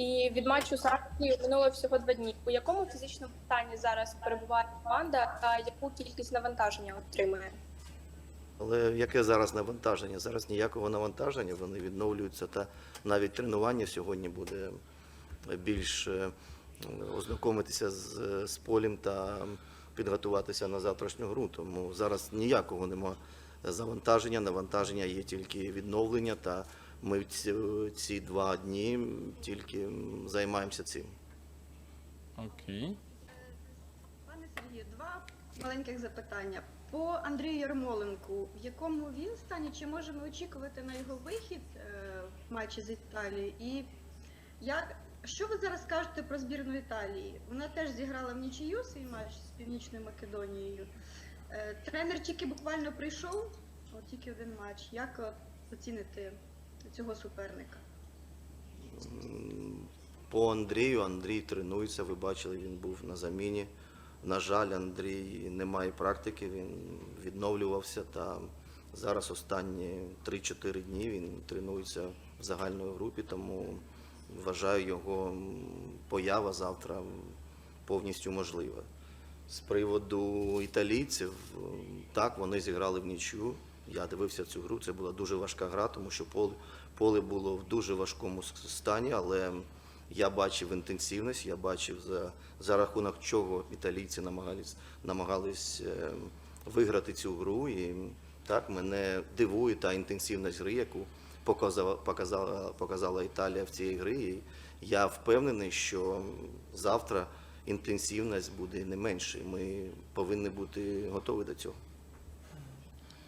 І від матчу з Армією минуло всього два дні. У якому фізичному стані зараз перебуває команда та яку кількість навантаження отримує? Але яке зараз навантаження? Зараз ніякого навантаження, вони відновлюються, та навіть тренування сьогодні буде більш е, ознайомитися з, з полем та підготуватися на завтрашню гру. Тому зараз ніякого нема завантаження, навантаження є тільки відновлення, та ми ці, ці два дні тільки займаємося цим. Окей. Пане Сергію, два маленьких запитання. По Андрію Ярмоленку, в якому він стані, чи можемо очікувати на його вихід е, в матчі з Італією? І як, що ви зараз скажете про збірну Італії? Вона теж зіграла в нічию свій матч з Північною Македонією. Е, Тренер тільки буквально прийшов, от тільки один матч. Як от, оціните цього суперника? По Андрію, Андрій тренується, ви бачили, він був на заміні. На жаль, Андрій не має практики, він відновлювався та зараз останні 3-4 дні він тренується в загальної групі, тому вважаю його поява завтра повністю можлива. З приводу італійців, так, вони зіграли в нічю. Я дивився цю гру, це була дуже важка гра, тому що поле, поле було в дуже важкому стані, але я бачив інтенсивність, я бачив за, за рахунок чого італійці намагались, намагались е, виграти цю гру. І так мене дивує та інтенсивність гри, яку показала, показала, показала Італія в цій грі. І я впевнений, що завтра інтенсивність буде не менше. Ми повинні бути готові до цього.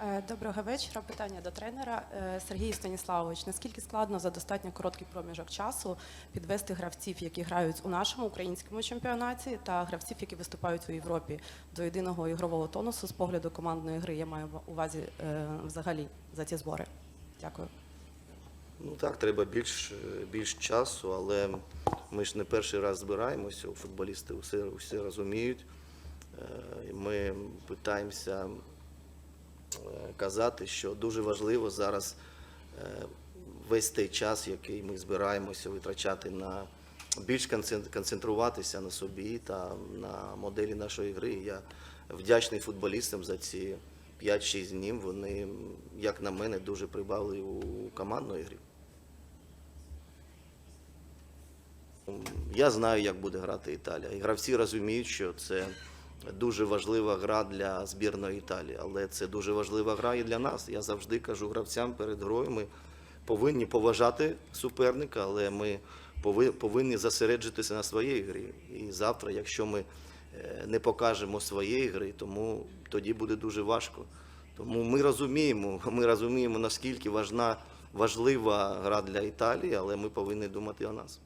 Е, Доброго вечора. Питання до тренера Е, Сергій Станіславович. Наскільки складно за достатньо короткий проміжок часу підвести гравців, які грають у нашому українському чемпіонаті, та гравців, які виступають у Європі, до єдиного ігрового тонусу з погляду командної гри? Я маю увазі е, взагалі за ці збори. Дякую. Ну так, треба більш, більш часу, але ми ж не перший раз збираємося, футболісти все, все розуміють. Ми питаємося казати, що дуже важливо зараз е, весь той час, який ми збираємося витрачати на більш концентруватися на собі та на моделі нашої гри. Я вдячний футболістам за ці 5-6 днів. Вони, як на мене, дуже прибавили у командної грі. Я знаю, як буде грати Італія. І гравці розуміють, що це дуже важлива гра для збірної Італії, але це дуже важлива гра і для нас. Я завжди кажу гравцям перед грою. Ми повинні поважати суперника, але ми повинні зосереджитися на своїй грі. І завтра, якщо ми е, не покажемо своєї гри, тому тоді буде дуже важко. Тому ми розуміємо, ми розуміємо, наскільки важна, важлива гра для Італії, але ми повинні думати о нас.